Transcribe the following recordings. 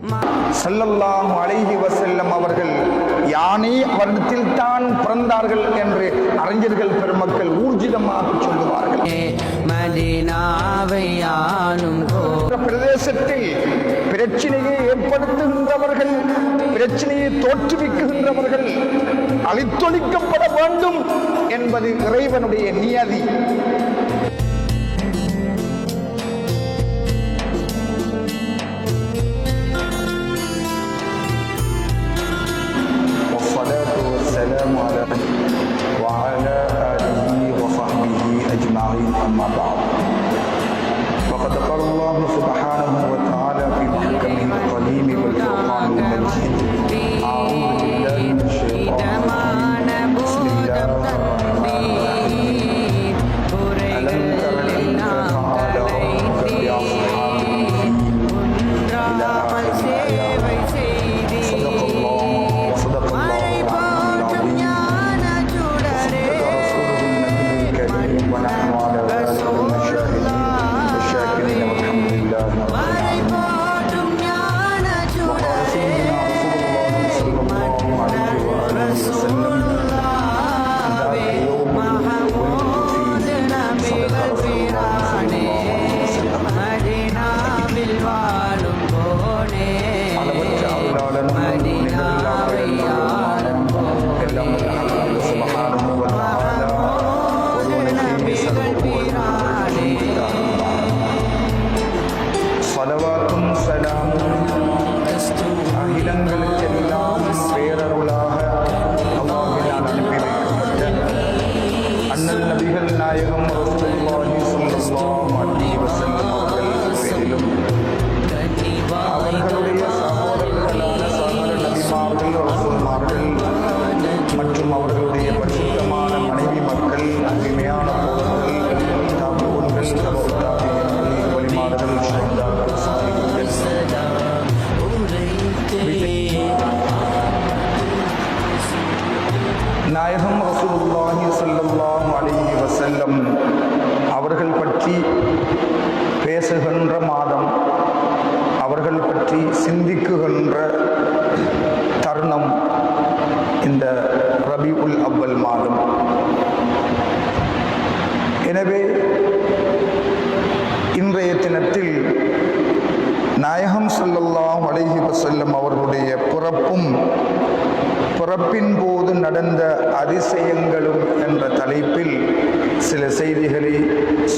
ஸல்லல்லாஹு அலைஹி வஸல்லம் அவர்கள் யானை வருடத்தில் தான் பிறந்தார்கள் என்று அறிஞர்கள் பெருமக்கள் ஊர்ஜிதமாக சொல்லுவார்கள். பிரதேசத்தில் பிரச்சனையை ஏற்படுத்துகின்றவர்கள் பிரச்சனையை தோற்றுவிக்குகின்றவர்கள் அழித்தொழிக்கப்பட வேண்டும் என்பது இறைவனுடைய நியதி. على وعلى آله وصحبه أجمعين أما بعد. وقد قال الله سبحانه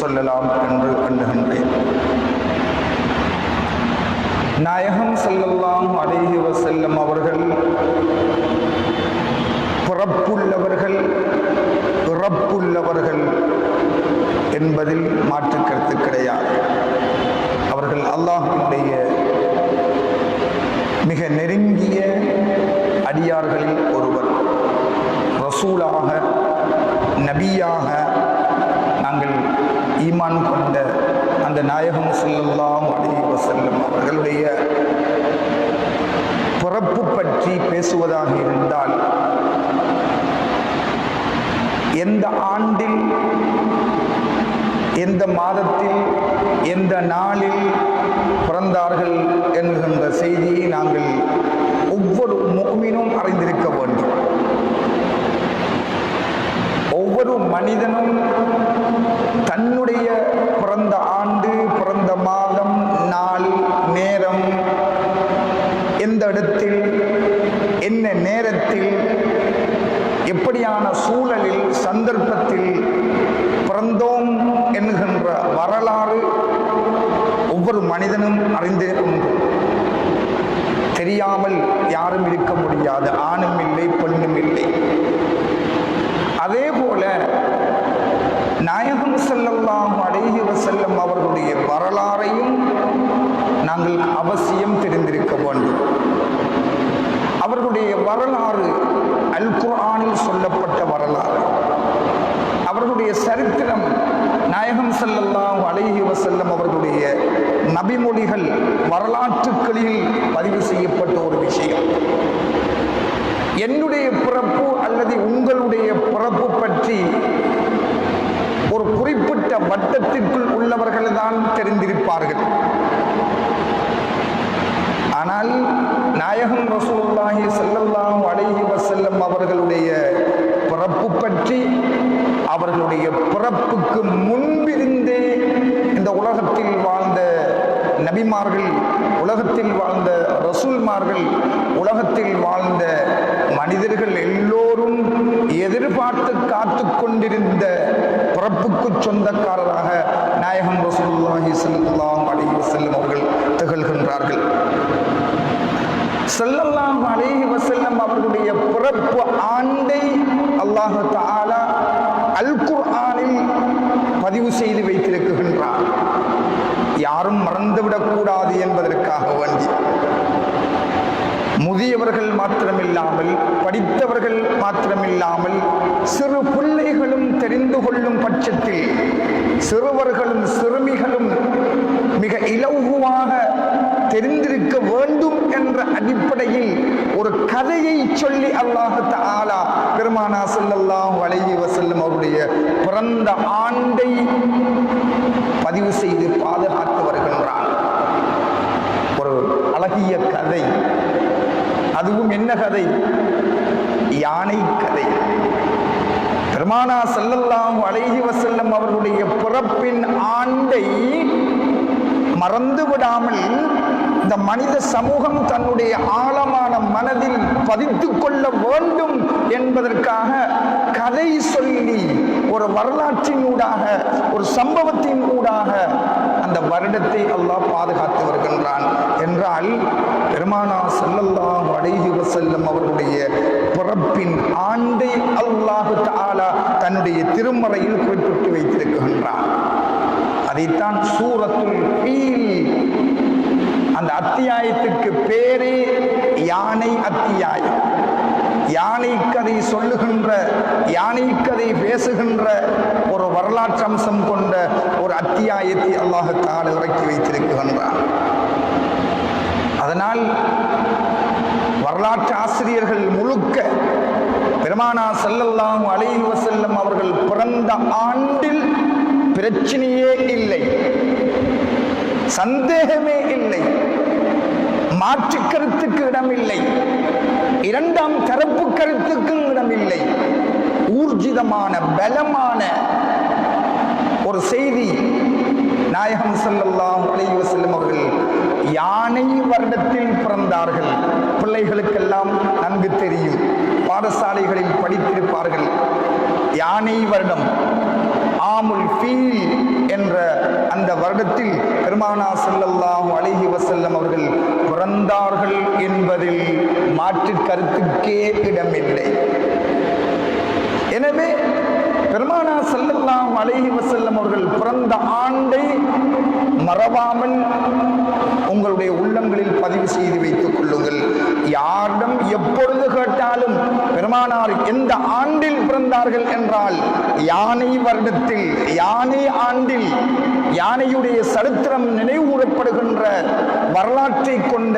சொல்லலாம் என்று எண்ணுகின்றேன் நாயகம் செல்லலாம் அலைஹி செல்லும் அவர்கள் பிறப்புள்ளவர்கள் பிறப்புள்ளவர்கள் என்பதில் மாற்று கருத்து கிடையாது. அவர்கள் அல்லாஹினுடைய மிக நெருங்கிய அடியார்களில் ஒருவர். ரசூலாக நபியாக ஈமான் கொண்ட அந்த நாயகம் ஸல்லல்லாஹு அலைஹி அவர்களுடைய பிறப்பு பற்றி பேசுவதாக இருந்தால் எந்த ஆண்டில் எந்த மாதத்தில் எந்த நாளில் பிறந்தார்கள் என்கின்ற செய்தியை நாங்கள் ஒவ்வொரு முக்மினும் அறிந்திருக்க வேண்டும். ஒவ்வொரு மனிதனும் தன்னுடைய பிறந்த ஆண்டு பிறந்த மாதம் நாள் நேரம் எந்த இடத்தில் என்ன நேரத்தில் எப்படியான சூழலில் சந்தர்ப்பத்தில் பிறந்தோம் என்கின்ற வரலாறு ஒவ்வொரு மனிதனும் அறிந்தே உண்டு தெரியாமல் யாரும் இருக்க முடியாது. ஆணும் இல்லை பெண்ணும் இல்லை. அதே போல நாயகம் செல்லல்லாம் அலைஹி செல்லும் அவர்களுடைய வரலாறையும் நாங்கள் அவசியம் தெரிந்திருக்க வேண்டும். அவர்களுடைய வரலாறு அல் குரானில் சொல்லப்பட்ட வரலாறு. அவர்களுடைய சரித்திரம் நாயகம் செல்லல்லாம் அலைஹி செல்லும் அவர்களுடைய நபிமொழிகள் வரலாற்றுக்களில் பதிவு செய்யப்பட்ட ஒரு விஷயம். என்னுடைய பிறப்பு அல்லது உங்களுடைய பிறப்பு பற்றி குறிப்பிட்ட வட்டத்திற்குள் உள்ளவர்கள் தான் தெரிந்திருப்பார்கள். ஆனால் நாயகம் ரசூல்லாஹி செல்லல்லாம் அழகி வசல்லம் அவர்களுடைய பிறப்பு பற்றி அவர்களுடைய பிறப்புக்கு முன்பிருந்தே இந்த உலகத்தில் வாழ்ந்த நபிமார்கள் உலகத்தில் வாழ்ந்த ரசூல்மார்கள் உலகத்தில் வாழ்ந்த மனிதர்கள் எல்லோரும் எதிர்பார்த்து காத்து கொண்டிருந்த பிறப்புக்கு சொந்தக்காரராக நாயகம் ரசூலுல்லாஹி ஸல்லல்லாஹு அலைஹி வஸல்லம் அவர்கள் திகழ்கின்றார்கள். செல்லல்லாம் அலைஹி வசல்லம் அவர்களுடைய பிறப்பு ஆண்டை அல்லாஹு தாலா அல் குர்ஆனில் பதிவு செய்து வைத்திருக்கின்றார். யாரும் மறந்துவிடக்கூடாது என்பதற்காக வேண்டி. முதியவர்கள் மாத்திரமில்லாமல் படித்தவர்கள் மாத்திரமில்லாமல் சிறு பிள்ளைகளும் தெரிந்து கொள்ளும் பட்சத்தில் சிறுவர்களும் சிறுமிகளும் மிக இலகுவாக தெரிந்திருக்க வேண்டும் என்ற அடிப்படையில் ஒரு கதையை சொல்லி அல்லாஹ் ஆலா பெருமானா ஸல்லல்லாஹு அலைஹி வஸல்லம் அவருடைய பிறந்த ஆண்டை பதிவு செய்து பாதுகாத்து வருகின்றான் ஒரு அழகிய கதை. அதுவும் என்ன கதை? யானை கதை. பெருமானா செல்லெல்லாம் அலைஹி செல்லும் அவர்களுடைய பிறப்பின் ஆண்டை மறந்து விடாமல் இந்த மனித சமூகம் தன்னுடைய ஆழமான மனதில் பதித்து கொள்ள வேண்டும் என்பதற்காக கதை சொல்லி ஒரு வரலாற்றின் ஊடாக ஒரு சம்பவத்தின் ஊடாக அந்த வருடத்தை அல்லாஹ் பாதுகாத்து வருகின்றான். என்றால் பெருமானா செல்லல்லா அலைஹி செல்லும் அவர்களுடைய பிறப்பின் ஆண்டை அல்லாஹு தாலா தன்னுடைய திருமறையில் குறிப்பிட்டு வைத்திருக்கின்றான். அதைத்தான் சூரத்துல் பீல் அந்த அத்தியாயத்துக்கு பேரே யானை அத்தியாயம். யானை கதை சொல்லுகின்ற யானை கதை பேசுகின்ற ஒரு வரலாற்று அம்சம் கொண்ட ஒரு அத்தியாயத்தை அல்லாஹத்தால் இறக்கி வைத்திருக்கின்றான். அதனால் வரலாற்று ஆசிரியர்கள் முழுக்க பெருமானா செல்லல்லாம் அலைஹி செல்லும் அவர்கள் பிறந்த ஆண்டில் பிரச்சனையே இல்லை சந்தேகமே இல்லை மாற்று கருத்துக்கு இடமில்லை இரண்டாம் தரப்பு கருத்துக்கும் இடமில்லை ஊர்ஜிதமான பலமான ஒரு செய்தி நாயகம் செல்லல்லாம் அலைஹி செல்லும் அவர்கள் யானை வருடத்தில் பிறந்தார்கள். பிள்ளைகளுக்கெல்லாம் நன்கு தெரியும். பாடசாலைகளில் படித்திருப்பார்கள். யானை வருடம் ஆமுல் ஃபீல் என்ற அந்த வருடத்தில் பெருமானா செல்லல்லாம் அழகி வசல்லம் அவர்கள் பிறந்தார்கள் என்பதில் மாற்று கருத்துக்கே இடமில்லை. எனவே பெருமானா ஸல்லல்லாஹு அலைஹி செல்லும் அவர்கள் பிறந்த ஆண்டை மறவாமல் உங்களுடைய உள்ளங்களில் பதிவு செய்து வைத்துக் கொள்ளுங்கள். யாரிடம் எப்பொழுது கேட்டாலும் பெருமானார் எந்த ஆண்டில் பிறந்தார்கள் என்றால் யானை வருடத்தில் யானை ஆண்டில் யானையுடைய சரித்திரம் நினைவூரப்படுகின்ற வரலாற்றை கொண்ட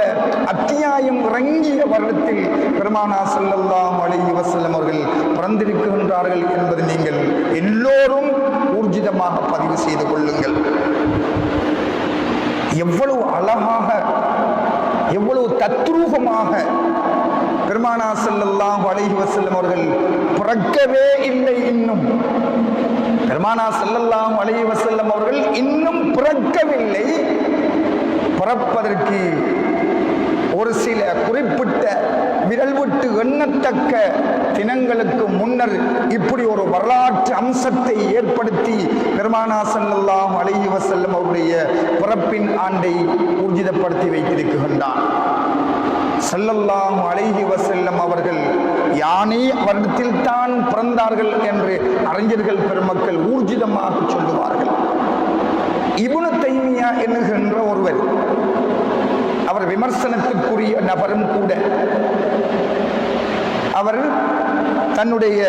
அத்தியாயம் இறங்கிய வருடத்தில் பெருமானா செல்லல்லாம் அலி வசல்லம் அவர்கள் பிறந்திருக்கின்றார்கள் என்பது நீங்கள் எல்லோரும் ஊர்ஜிதமாக பதிவு செய்து கொள்ளுங்கள். எவ்வளவு அழகாக எவ்வளவு தத்ரூபமாக பெருமானா செல்லல்லாம் அலைஹி வசல்லம் அவர்கள் பிறக்கவே இல்லை இன்னும். பெருமானா செல்லல்லாம் அலைஹி வசல்லம் அவர்கள் இன்னும் பிறக்கவில்லை. பிறப்பதற்கு ஒரு சில குறிப்பிட்ட விரல் விட்டு எண்ணத்தக்க தினங்களுக்கு முன்னர் இப்படி ஒரு வரலாற்று அம்சத்தை ஏற்படுத்தி பெருமானா ஸல்லல்லாஹு அலைஹி வஸல்லம் அவருடைய பிறப்பின் ஆண்டை ஊர்ஜிதப்படுத்தி வைத்திருக்கின்றான். செல்லெல்லாம் அழகி வசல்லம் அவர்கள் யானை வருடத்தில் தான் பிறந்தார்கள் என்று அறிஞர்கள் பெருமக்கள் ஊர்ஜிதமாக சொல்லுவார்கள். இப்னு தைமியா என்கின்ற ஒருவர் விமர்சனத்துக்குரிய நபரும் கூட. அவர் தன்னுடைய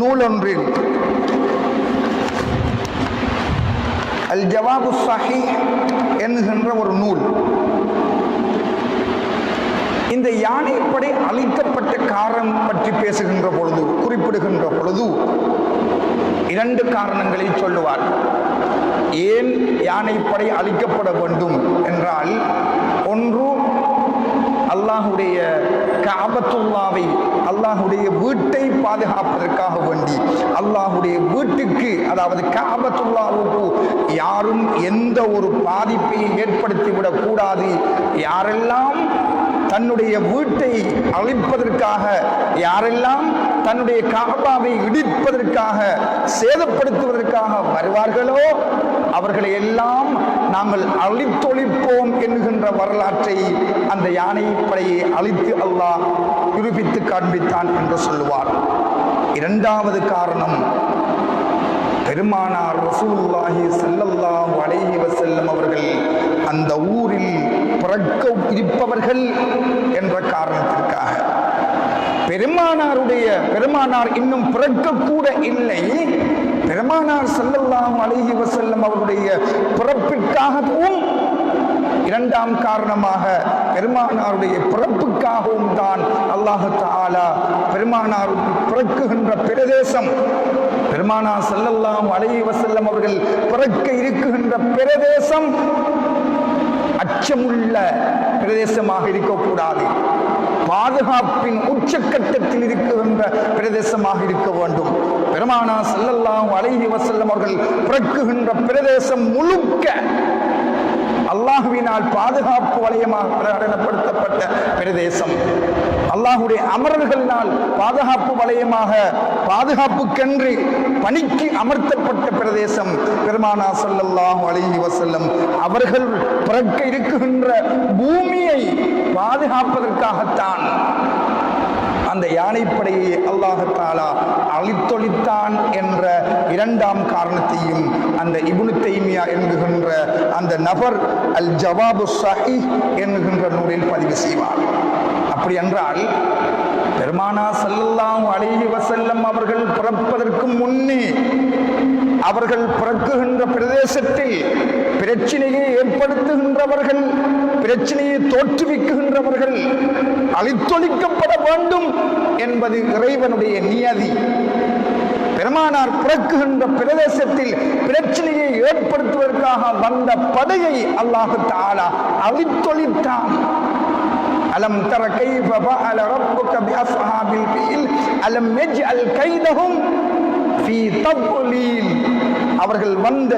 நூலொன்றில் அல் ஜவாபு சாஹி என்கின்ற ஒரு நூல் இந்த யானைப்படை அழிக்கப்பட்ட காரணம் பற்றி பேசுகின்ற பொழுது குறிப்பிடுகின்ற பொழுது இரண்டு காரணங்களை சொல்லுவார். ஏன் யானைப்படை அழிக்கப்பட வேண்டும் என்றால் ஒன்று அல்லாஹுடைய காபத்துல்லாவை அல்லாஹுடைய வீட்டை பாதுகாப்பதற்காக வேண்டி. அல்லாஹுடைய வீட்டுக்கு அதாவது காபத்துல்லாவுக்கு யாரும் எந்த ஒரு பாதிப்பையும் ஏற்படுத்திவிடக் கூடாது. யாரெல்லாம் தன்னுடைய வீட்டை அழிப்பதற்காக யாரெல்லாம் தன்னுடைய காபாவை இடிப்பதற்காக சேதப்படுத்துவதற்காக வருவார்களோ அவர்களை எல்லாம் நாங்கள் அழித்தொழிப்போம் என்கின்ற வரலாற்றை அந்த யானை படையை அழித்து அல்லாஹ் நிரூபித்து காண்பித்தான் என்று சொல்லுவார். இரண்டாவது காரணம் பெருமானார் ரசூல்லாஹி செல்லல்லா அலைஹி வசல்லம் அவர்கள் அந்த ஊரில் பிறக்க இருப்பவர்கள் என்ற காரணத்திற்காக. பெருமானாருடைய பெருமானார் இன்னும் பிறக்கக்கூட இல்லை பெருமானார் ஸல்லல்லாஹு அழகி வசல்லம் அவருடைய பிறப்பிற்காகவும் இரண்டாம் காரணமாக பெருமானாருடைய பிறப்புக்காகவும் தான் அல்லாஹு தாலா பெருமானார் பிறக்குகின்ற பிரதேசம். பெருமானார் ஸல்லல்லாஹு அழகி வசல்லம் அவர்கள் பிறக்க இருக்குகின்ற பிரதேசம் அச்சமுள்ள பிரதேசமாக இருக்கக்கூடாது. பாதுகாப்பின் உச்சக்கட்டத்தில் இருக்குகின்ற பிரதேசமாக இருக்க வேண்டும். பெருமானா செல்லல்லாம் அலைவி வசல்லம் அவர்கள் பிறக்குகின்ற பிரதேசம் முழுக்க அல்லாஹுவினால் பாதுகாப்பு வலயமாக பிரகடனப்படுத்தப்பட்ட பிரதேசம். அல்லாஹுடைய அமரர்களினால் பாதுகாப்பு வலயமாக பாதுகாப்புக்கென்று பணிக்கு அமர்த்தப்பட்ட பிரதேசம் பெருமானா சொல்லல்லாஹு அலைஹி வசல்லம் அவர்கள் பிறக்க இருக்குகின்ற பூமியை பாதுகாப்பதற்காகத்தான். அந்த யானைப்படையை அல்லாஹத்தாலா அழித்தொழித்தான் என்ற இரண்டாம் காரணத்தையும் அந்த இபுனு தைமியா என்கின்ற அந்த நபர் அல் ஜவாபு சஹி என்கின்ற நூலில் பதிவு செய்வார். அப்படி என்றால் பெருமானா செல்லாம் அழகி வசல்லம் அவர்கள் பிறப்பதற்கு முன்னே அவர்கள் பிறக்குகின்ற பிரதேசத்தில் பிரச்சனையை ஏற்படுத்துகின்றவர்கள் பிரச்சனையை தோற்றுவிக்குகின்றவர்கள் அழித்தொழிக்கப்பட வேண்டும் என்பது இறைவனுடைய நியதி. பெருமானார் பிறக்குகின்ற பிரதேசத்தில் பிரச்சனையை ஏற்படுத்துவதற்காக வந்த படையை அல்லாஹு தாலா அழித்தொழித்தான். அலம் தர கைஃப ஃபஅல ரப்புக பிஅஸ்ஹாபில் ஃபீல் அலம் யஜ்அல் கைதஹும் ஃபீ தப்லீல் அவர்கள் வந்த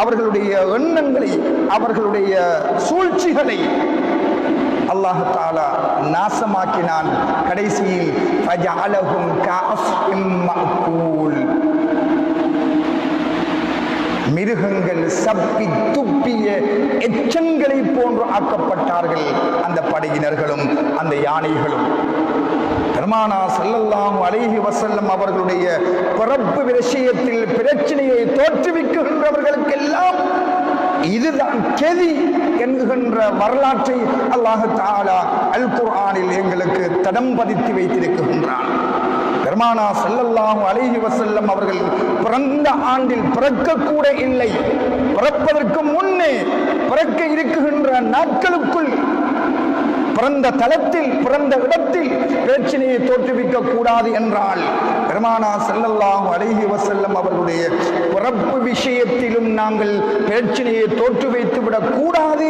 அவர்களுடைய எண்ணங்களை அவர்களுடைய சூழ்ச்சிகளை அல்லாஹு தாலா நாசமாக்கினான். கடைசியில் மிருகங்கள் சப்பி துப்பிய எச்சங்களை போன்று ஆக்கப்பட்டார்கள் அந்த படையினர்களும் அந்த யானைகளும். பெருமானா செல்லல்லாம் அழகி வசல்லம் அவர்களுடைய பிறப்பு விஷயத்தில் பிரச்சனையை தோற்றுவிக்கின்றவர்களுக்கெல்லாம் இதுதான் கெதி என்கின்ற வரலாற்றை அல்லாஹு தாலா அல் குர்ஆனில் எங்களுக்கு தடம் பதித்து வைத்திருக்கின்றான். பெருமானா செல்லல்லாம் அலைஹி வசல்லம் அவர்கள் பிறந்த ஆண்டில் பிறக்கக்கூட இல்லை. பிறப்பதற்கு முன்னே பிறக்க இருக்குகின்ற நாட்களுக்குள் பிறந்த தளத்தில் பிறந்த இடத்தில் பிரச்சனையை தோற்றுவிக்க கூடாது என்றால் பெருமானா செல்லல்லாம் அழகி வசல்லம் அவர்களுடைய பிறப்பு விஷயத்திலும் நாங்கள் பிரச்சனையை தோற்று வைத்து விடக் கூடாது.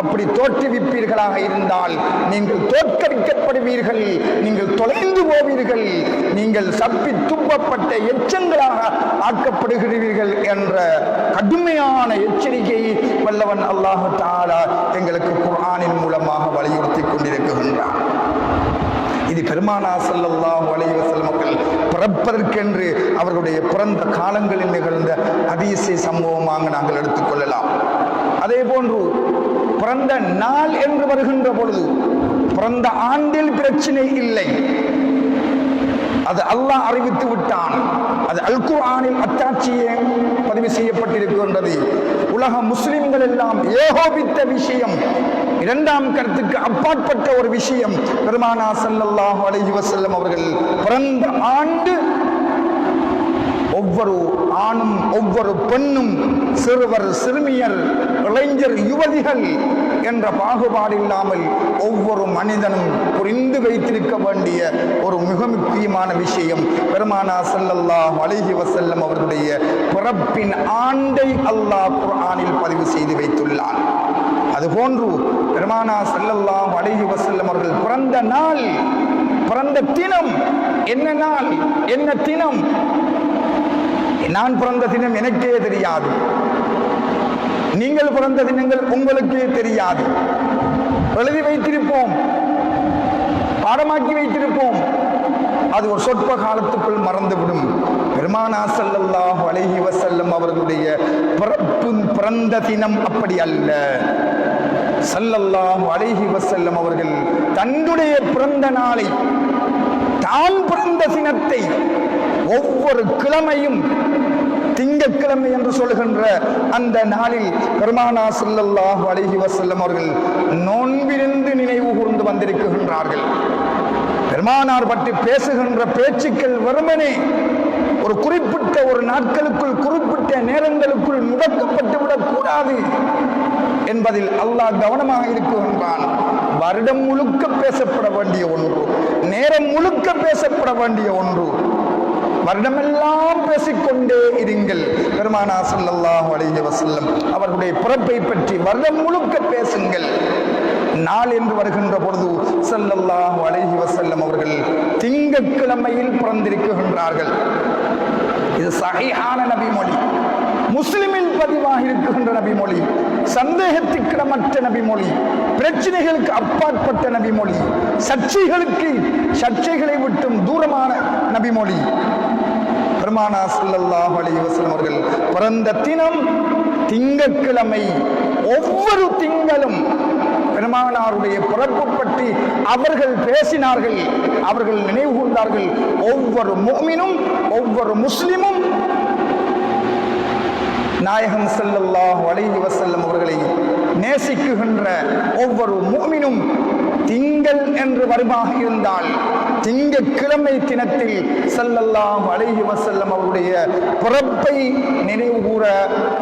அப்படி தோற்றுவிப்பீர்களாக இருந்தால் நீங்கள் தோற்கடிக்கப்படுவீர்கள் நீங்கள் தொலைந்து போவீர்கள் நீங்கள் சப்பி துப்பப்பட்ட எச்சங்களாக ஆக்கப்படுகிறீர்கள் என்ற கடுமையான எச்சரிக்கையை வல்லவன் அல்லாஹு தாலா எங்களுக்கு குரானின் மூலமாக வலியுறுத்தி கொண்டிருக்கின்றான். இது பெருமானா ஸல்லல்லாஹு அலைஹி வஸல்லம் மக்கள் பிறப்பதற்கென்று அவர்களுடைய பிறந்த காலங்களில் நிகழ்ந்த அதிசய சம்பவமாக நாங்கள் எடுத்துக்கொள்ளலாம் அதே போன்று பிறந்த நாள் என்று வருகின்ற பொழுது பிறந்த ஆண்டில் பிரச்சனை இல்லை. அது அல்லாஹ் அறிவித்து விட்டான். அது அல் குர்ஆனில் அத்தாட்சியே பதிவு செய்யப்பட்டிருக்கின்றது. உலக முஸ்லிம்கள் எல்லாம் ஏகோபித்த விஷயம். இரண்டாம் கருத்துக்கு அப்பாற்பட்ட ஒரு விஷயம். பெருமானா ஸல்லல்லாஹு அலைஹி வசல்லம் அவர்கள் பிறந்த ஆண்டு ஒவ்வொரு ஆணும் ஒவ்வொரு பெண்ணும் சிறுவர் சிறுமியர் இளைஞர் யுவதிகள் என்ற பாகுபாடு இல்லாமல் ஒவ்வொரு மனிதனும் புரிந்து வைத்திருக்க வேண்டிய ஒரு மிக முக்கியமான விஷயம் பெருமானா செல்லல்லா அலைஹி வசல்லம் அவர்களுடைய பிறப்பின் ஆண்டை அல்லாஹ் குர்ஆனில் பதிவு செய்து வைத்துள்ளான். அதுபோன்று பெருமானா செல்லல்லா அலைஹி வசல்லம் அவர்கள் பிறந்த நாள் பிறந்த தினம் என்ன நாள் என்ன தினம்? நான் பிறந்த தினம் எனக்கே தெரியாது. நீங்கள் பிறந்த தினங்கள் உங்களுக்கே தெரியாது. எழுதி வைத்திருப்போம். பாடமாக்கி வைத்திருப்போம். அது ஒரு சொற்ப காலத்துக்குள் மறந்துவிடும். பெருமானா ஸல்லல்லாஹு அலைஹி வசல்லம் அவர்களுடைய பிறப்பு பிறந்த தினம் அப்படி அல்ல. ஸல்லல்லாஹு அலைஹி வசல்லம் அவர்கள் தன்னுடைய பிறந்த நாளை தான் பிறந்த தினத்தை ஒவ்வொரு கிழமையும் திங்கட்கிழமை என்று சொல்கின்ற அந்த நாளில் பெருமானா ஸல்லல்லாஹு அழகி வசல்லம் அவர்கள் நோன்பிருந்து நினைவு கூர்ந்து வந்திருக்கின்றார்கள். பெருமானார் பற்றி பேசுகின்ற பேச்சுக்கள் வெறுமனே ஒரு குறிப்பிட்ட ஒரு நாட்களுக்குள் குறிப்பிட்ட நேரங்களுக்குள் முடக்கப்பட்டு விடக்கூடாது என்பதில் அல்லாஹ் கவனமாக இருக்குகின்றான் வருடம் முழுக்க பேசப்பட வேண்டிய ஒன்று நேரம் முழுக்க பேசப்பட வேண்டிய ஒன்று வருடமெல்லாம் பேசிக்கொண்டே இருங்கள். பெருமானா ஸல்லல்லாஹு அலைஹி வசல்லம் அவர்களுடைய பிறப்பை பற்றி வருடம் முழுக்க பேசுங்கள். நாள் என்று வருகின்ற பொழுது ஸல்லல்லாஹு அலைஹி வசல்லம் அவர்கள் திங்கட்கிழமையில் பிறந்திருக்கின்றார்கள். இது சகையான நபி மொழி முஸ்லிமில் பதிவாக இருக்கின்ற நபி மொழி சந்தேகத்துக்கிடமற்ற நபி மொழி பிரச்சனைகளுக்கு அப்பாற்பட்ட நபி மொழி சர்ச்சைகளுக்கு சர்ச்சைகளை விட்டும் தூரமான நபி மொழி பெருமானா சல்லாஹ் அலைஹி வஸல்லம் அவர்கள் பிறந்த தினம் திங்கட்கிழமை ஒவ்வொரு திங்களும் பெருமானாருடைய பிறப்பு பற்றி அவர்கள் பேசினார்கள் அவர்கள் நினைவு கூர்ந்தார்கள். ஒவ்வொரு மோமினும் ஒவ்வொரு முஸ்லிமும் நாயகம் செல்லல்லாஹ் அலைஹி வசல்லம் அவர்களை நேசிக்குகின்ற ஒவ்வொரு மூமினும் திங்கள் என்று வருமாக இருந்தால் திங்கக்கிழமை தினத்தில் செல்லல்லாம் அழகி வசல்லம் அவருடைய பிறப்பை நினைவு கூற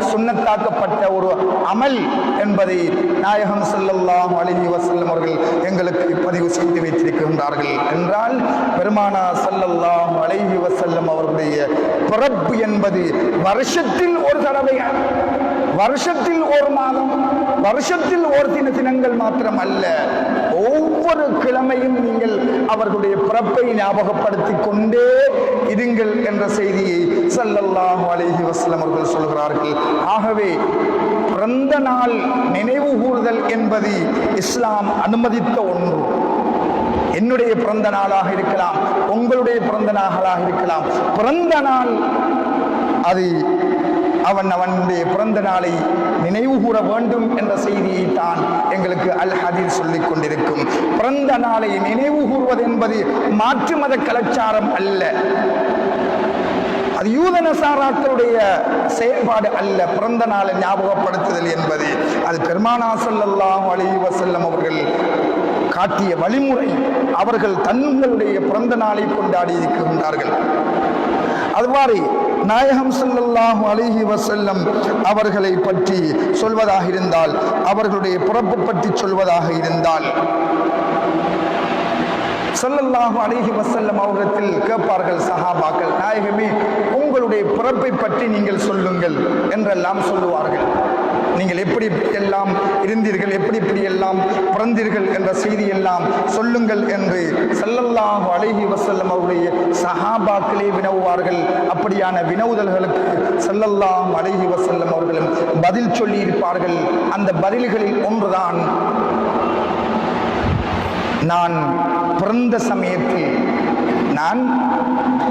சுண்ணத்தாக்கப்பட்ட ஒரு அமல் என்பதை நாயகம் செல்லல்லாம் அழகி வசல்லம் அவர்கள் எங்களுக்கு பதிவு செய்து வைத்திருக்கின்றார்கள் என்றால் பெருமானா செல்லல்லாம் அழகி வசல்லம் அவர்களுடைய பிறப்பு என்பது வருஷத்தில் ஒரு தடவை வருஷத்தில் ஒரு மாதம் வருஷத்தில் ஒரு தின தினங்கள் மாத்திரம் அல்ல ஒவ்வொரு கிழமையும் நீங்கள் அவர்களுடைய பிறப்பை ஞாபகப்படுத்திக் கொண்டே இருங்கள் என்ற செய்தியை சல்லல்லாஹு அலைஹி வஸ்லம் அவர்கள் சொல்கிறார்கள். ஆகவே பிறந்த நாள் நினைவு கூறுதல் என்பது இஸ்லாம் அனுமதித்த ஒன்று. என்னுடைய பிறந்த நாளாக இருக்கலாம் உங்களுடைய பிறந்த நாளாக இருக்கலாம். பிறந்த நாள் அது அவன் அவனுடைய பிறந்த நாளை நினைவு கூற வேண்டும் என்ற செய்தியை தான் எங்களுக்கு அல் ஹதீர் சொல்லிக் கொண்டிருக்கும். பிறந்த நாளை நினைவு கூறுவது என்பது மாற்று மத கலாச்சாரம் அல்ல. அது யூத நசாராக்களுடைய செயல்பாடு அல்ல. பிறந்த நாளை ஞாபகப்படுத்துதல் என்பது. அது பெருமானா ஸல்லல்லாஹு அலைஹி வசல்லம் அவர்கள் காட்டிய வழிமுறை. அவர்கள் தங்களுடைய பிறந்த நாளை கொண்டாடி இருக்கின்றார்கள். அதுவாறு நாயகம் ஸல்லல்லாஹு அழகி வசல்லம் அவர்களை பற்றி சொல்வதாக இருந்தால் அவர்களுடைய பிறப்பு பற்றி சொல்வதாக இருந்தால். சொல்லல்லாஹு அழகி வசல்லம் அவரிடத்தில் கேட்பார்கள் சஹாபாக்கள் நாயகமே உங்களுடைய பிறப்பை பற்றி நீங்கள் சொல்லுங்கள் என்றெல்லாம் சொல்லுவார்கள். நீங்கள் எப்படி எல்லாம் இருந்தீர்கள் எப்படி இப்படி எல்லாம் பிறந்தீர்கள் என்ற செய்தி எல்லாம் சொல்லுங்கள் என்று செல்லல்லாஹு அழகி வசல்லம் அவருடைய சஹாபாக்களே வினவுவார்கள். அப்படியான வினவுதல்களுக்கு செல்லல்லாம் அழகி வசல்லம் அவர்களும் பதில் சொல்லியிருப்பார்கள். அந்த பதில்களில் ஒன்றுதான். நான் பிறந்த சமயத்தில் நான்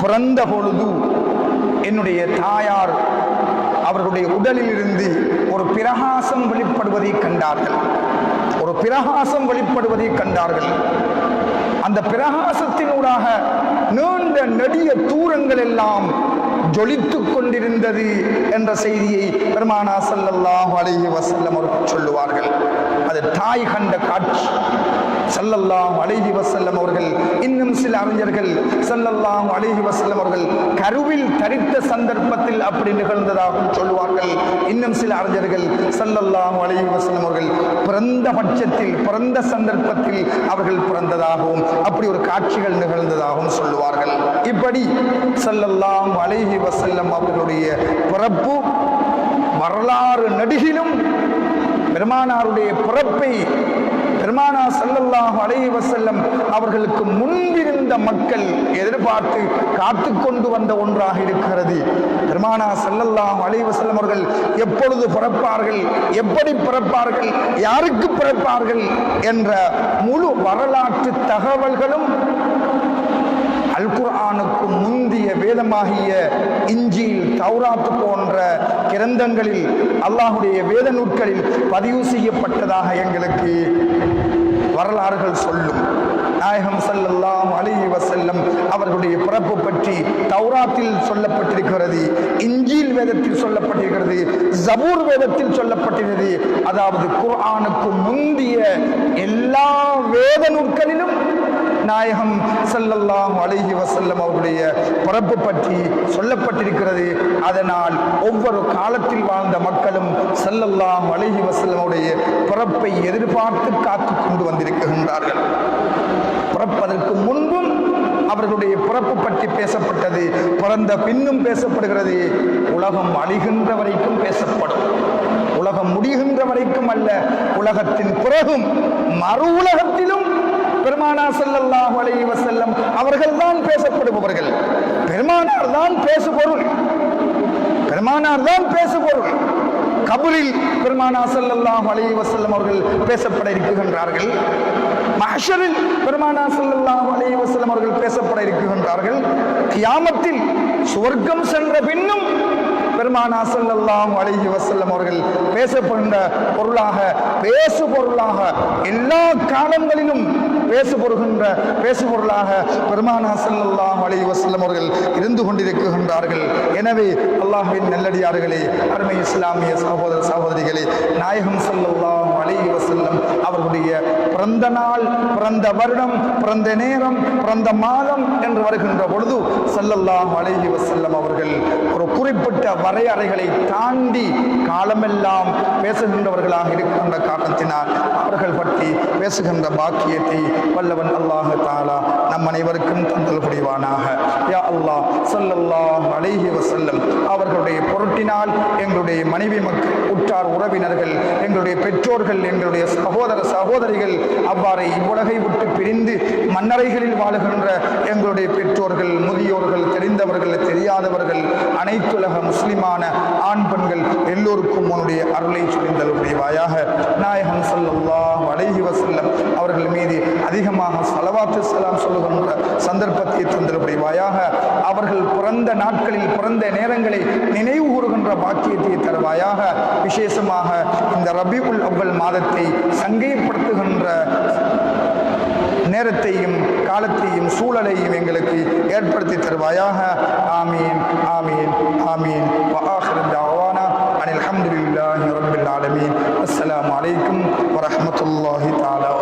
பிறந்த பொழுது என்னுடைய தாயார் அவர்களுடைய உடலில் இருந்து ஒரு பிரகாசம் வெளிப்படுவதை கண்டார்கள். ஒரு பிரகாசம் வெளிப்படுவதை கண்டார்கள். அந்த பிரகாசத்தினூடாக நீண்ட நெடிய தூரங்கள் எல்லாம் ஜொலித்துக் கொண்டிருந்தது என்ற செய்தியை பெருமானா ஸல்லல்லாஹு அலைஹி வசல்லம் அவர்கள் சொல்லுவார்கள். அது தாய் கண்ட காட்சி. சல்லல்லாம் அலைஹி வசல்லம் அவர்கள் இன்னும் சில அறிஞர்கள் சல்லல்லாம் அலைஹி வசல்லம் அவர்கள் கருவில் தரித்த சந்தர்ப்பத்தில் அப்படி நிகழ்ந்ததாகவும் சொல்லுவார்கள். இன்னும் சில அறிஞர்கள் சல்லல்லாம் அலைஹி வசல்லம் அவர்கள் பிறந்த பட்சத்தில் பிறந்த சந்தர்ப்பத்தில் அவர்கள் பிறந்ததாகவும் அப்படி ஒரு காட்சிகள் நிகழ்ந்ததாகவும் சொல்லுவார்கள். இப்படி சல்லல்லாம் அலைஹி வசல்லம் அவர்களுடைய பிறப்பு வரலாறு நடிகிலும் பெருமானாருடைய பிறப்பை பெருமானா சல்லல்லாஹு அலைஹி வசல்லம் அவர்களுக்கு முன்பிருந்த மக்கள் எதிர்பார்த்து காத்து கொண்டு வந்த ஒன்றாக இருக்கிறது. பெருமானா சல்லல்லாஹு அலைஹி வசல்லம் அவர்கள் எப்பொழுது பிறப்பார்கள் எப்படி பிறப்பார்கள் யாருக்கு பிறப்பார்கள் என்ற முழு வரலாற்று தகவல்களும் அல் குர்ஆனுக்கு முந்திய வேதமாகிய இஞ்சியில் தௌராத் போன்ற கிரந்தங்களில் அல்லாஹுடைய வேத நூட்களில் பதிவு செய்யப்பட்டதாக எங்களுக்கு வரலாறுகள் சொல்லும். நாயகம் செல்லெல்லாம் அலைஹி வஸல்லம் அவர்களுடைய பிறப்பு பற்றி தௌராத்தில் சொல்லப்பட்டிருக்கிறது இஞ்சில் வேதத்தில் சொல்லப்பட்டிருக்கிறது ஜபூர் வேதத்தில் சொல்லப்பட்டிருக்கிறது. அதாவது குர்ஆனுக்கு முந்திய எல்லா வேத நூற்களிலும் நாயகம் செல்லல்லாம் அழகி வசல்லம் அவருடைய பிறப்பு பற்றி சொல்லப்பட்டிருக்கிறது. அதனால் ஒவ்வொரு காலத்தில் வாழ்ந்த மக்களும் செல்லல்லாம் அழகி வஸல்லம் அவருடைய பிறப்பை எதிர்பார்த்து காத்து கொண்டு வந்திருக்கின்றார்கள். பிறப்பதற்கு முன்பும் அவர்களுடைய பிறப்பு பற்றி பேசப்பட்டது பிறந்த பின்னும் பேசப்படுகிறது. உலகம் அழிகின்ற வரைக்கும் பேசப்படும். உலகம் முடிகின்ற வரைக்கும் அல்ல உலகத்தின் பிறகும் மறு உலகத்திலும் பெருமானா செல்லல்லாஹ் அலைஹி வசல்லம் அவர்கள் தான் பேசப்படுபவர்கள். பெருமானார் தான் பேசுபொருள். பெருமானார் தான் பேசுபொருள். கபுலில் பெருமானா ஸல்லல்லாஹு அலைஹி வசல்லம் அவர்கள் பேசப்பட இருக்கின்றார்கள். மஹஷரில் பெருமானா ஸல்லல்லாஹு அலைஹி வசல்லம் அவர்கள் பேசப்பட இருக்கின்றார்கள். கியாமத்தில் சுவர்க்கம் சென்ற பின்னும் பெருமானா செல்லல்லாம் அழகி வசல்லம் அவர்கள் பேசப்படுகின்ற பொருளாக பேசு பொருளாக எல்லா காலங்களிலும் பேசு பொருகின்ற பேசு பொருளாக பெருமானா செல்லாம் அலி வசல்லம் அவர்கள் இருந்து கொண்டிருக்கின்றார்கள். எனவே அல்லாஹின் நல்லடியார்களே அருமை இஸ்லாமிய சகோதர சகோதரிகளே நாயகம் செல்லாம் அலி வசல்லம் அவர்களுடைய பிறந்த நாள் பிறந்த வருடம் பிறந்த நேரம் பிறந்த மாதம் என்று வருகின்ற பொழுது செல்லல்லாம் அழகி வசல்லம் அவர்கள் ஒரு குறிப்பிட்ட வரையறைகளை தாண்டி காலமெல்லாம் பேசுகின்றவர்களாக இருக்கின்ற காரணத்தினால் அவர்கள் பற்றி பேசுகின்ற பாக்கியத்தை வல்லவன் அல்லாஹ் தாலா நம் அனைவருக்கும் தந்தல் புரிவானாக. யா அல்லாஹ் ஸல்லல்லாஹு அழகி வசல்லம் அவர்களுடைய பொருட்டினால் எங்களுடைய மனைவி மக்கள் உற்றார் உறவினர்கள் எங்களுடைய பெற்றோர்கள் எங்களுடைய சகோதர சகோதரிகள் அவ்வாறே இவ்வுலகை விட்டு பிரிந்து மன்னரைகளில் வாழுகின்ற எங்களுடைய பெற்றோர்கள் முதியோர்கள் தெரிந்தவர்கள் தெரியாதவர்கள் அனைத்துலக முஸ்லிமான ஆண் பெண்கள் எல்லோருக்கும் உன்னுடைய அருளை சுரிந்தல் வாயாக. நாயகம் சொல்லல்லா அலைஹி வசல்லம் அவர்கள் மீது அதிகமாக சலவாத்து செல்லாம் சொல்லுகின்ற சந்தர்ப்பத்தை தந்தலுடைய வாயாக. அவர்கள் பிறந்த நாட்களில் பிறந்த நேரங்களை நினைவு கூறுகின்ற பாக்கியத்தை தருவாயாக. விசேஷமாக இந்த ரபியுல் அவ்வல் மாதத்தை சங்கைப்படுத்துகின்ற நேரத்தையும் காலத்தையும் சூழலையும் எங்களுக்கு ஏற்படுத்தி தருவாயாக ஆமீன் ஆமீன் ஆமீன் அனில் அஹமதுல்லாஹி ரபில் ஆலமீன் அஸ்லாம் வலைக்கம் வரமத்துல்லாஹி தாலா